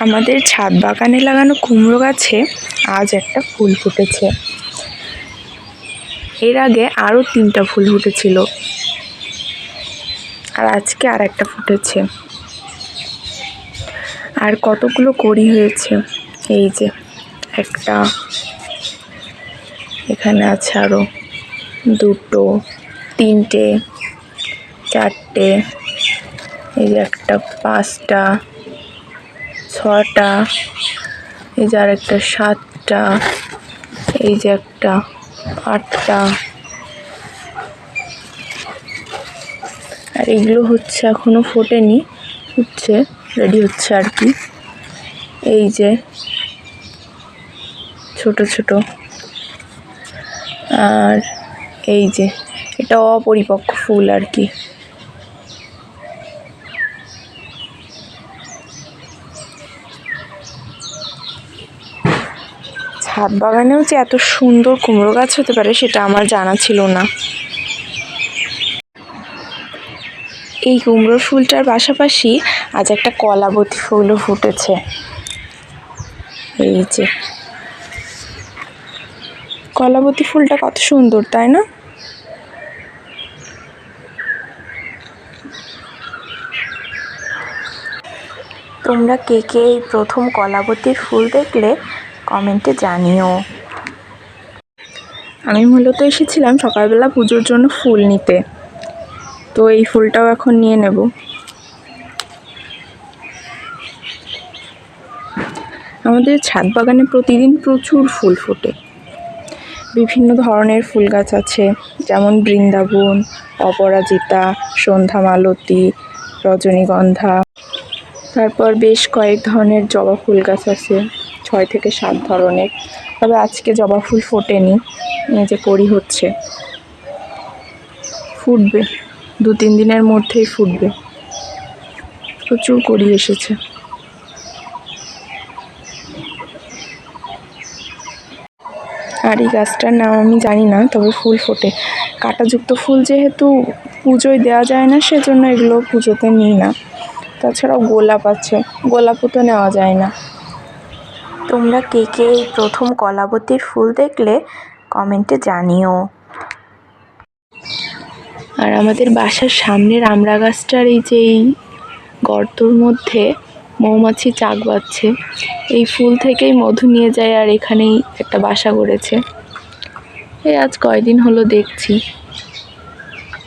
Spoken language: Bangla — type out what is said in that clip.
আমাদের ছাদ বাগানে লাগানো কুমড়ো গাছে আজ একটা ফুল ফুটেছে। এর আগে আরও তিনটা ফুল ফুটেছিল। আর আজকে আর একটা ফুটেছে। আর কতগুলো কড়ি হয়েছে? এই যে একটা। এখানে আছে আরও দুটো, তিনটে, চারটে, এই যে একটা, পাঁচটা ছটা, এই যে আরেকটা সাতটা, এই যে একটা আটটা। আর এগুলো হচ্ছে এখনও ফোটেনি হচ্ছে রেডি হচ্ছে আর কি। এই যে ছোট ছোট। আর এই যে, এটা অপরিপক্ক ফুল আর কি। ছাদ বাগানেও যে এত সুন্দর কুমড়ো গাছ হতে পারে সেটা আমার জানা ছিল না। এই কুমড়ো ফুলটার পাশাপাশি আজ একটা কলাবতী ফুলও ফুটেছে। এই যে। কলাবতী ফুলটা কত সুন্দর, তাই না? তোমরা কে কে এই প্রথম কলাবতীর ফুল দেখলে কমেন্টে জানিও। আমি মূলত এসেছিলাম সকালবেলা পুজোর জন্য ফুল নিতে। তো এই ফুলটাও এখন নিয়ে নেব। আমাদের ছাদ বাগানে প্রতিদিন প্রচুর ফুল ফোটে। বিভিন্ন ধরনের ফুল গাছ আছে, যেমন বৃন্দাবন, অপরাজিতা, সন্ধ্যা মালতী, রজনীগন্ধা। তারপর বেশ কয়েক ধরনের জবা ফুল গাছ আছে। ছয় থেকে সাত ধরনের। তবে আজকে জবা ফুল ফোটেনি যে করি হচ্ছে, ফুটবে। দু তিন দিনের মধ্যেই ফুটবে। প্রচুর করি এসেছে। আর এই গাছটার নাম আমি জানি না, তবে ফুল ফোটে। কাঁটাযুক্ত ফুল যেহেতু পুজোয় দেওয়া যায় না, সেজন্য এগুলো পুজোতে নিই না। তাছাড়াও গোলাপ আছে, গোলাপও তো নেওয়া যায় না। তোমরা কে কে এই প্রথম কলাবতীর ফুল দেখলে কমেন্টে জানিও। আর আমাদের বাসার সামনের আমড়া গাছটার এই যে এই গর্তর মধ্যে মৌমাছি চাক বাচ্ছে এই ফুল থেকেই মধু নিয়ে যায় আর এখানেই একটা বাসা করেছে এই আজ কয়দিন হলো দেখছি।